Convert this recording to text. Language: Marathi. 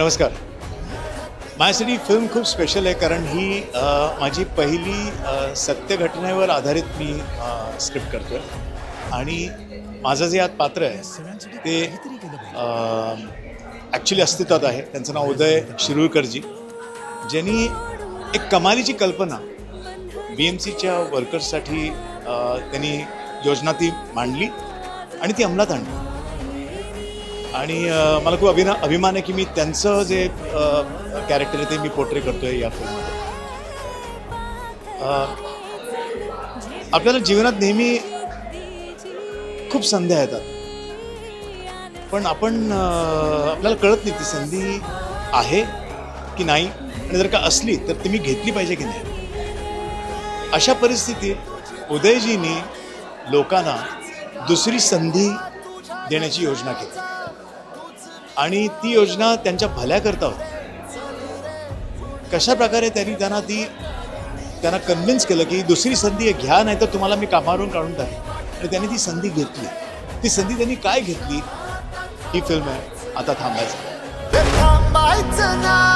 नमस्कार. माझ्यासाठी फिल्म खूप स्पेशल आहे कारण ही माझी पहिली सत्यघटनेवर आधारित मी स्क्रिप्ट करतो आहे आणि माझं जे आज पात्र आहे ते ॲक्च्युली अस्तित्वात आहे. त्यांचं नाव उदय शिरूळकरजी. ज्यांनी एक कमालीची कल्पना बी एम सीच्या वर्कर्ससाठी त्यांनी योजना ती मांडली आणि ती अंमलात आणली. आणि मला खूप अभिना अभिमान आहे की मी त्यांचं जे कॅरेक्टर आहे ते मी पोर्ट्रे करतो आहे या फिल्ममध्ये आपल्याला जीवनात नेहमी खूप संध्या येतात. पण आपण आपल्याला कळत नाही ती संधी आहे की नाही. आणि जर का असली तर ती मी घेतली पाहिजे की नाही. अशा परिस्थितीत उदयजींनी लोकांना दुसरी संधी देण्याची योजना केली. आणि ती योजना त्यांच्या भल्याकरता होती. कशा प्रकारे त्यांनी त्यांना ती त्यांना कन्व्हिन्स केलं की दुसरी संधी घ्या नाही तर तुम्हाला मी कामावरून काढून टाकेन. आणि त्यांनी ती संधी घेतली. ती संधी त्यांनी काय घेतली? ही फिल्म आहे. आता थांबायचं. थांबायचं नाही.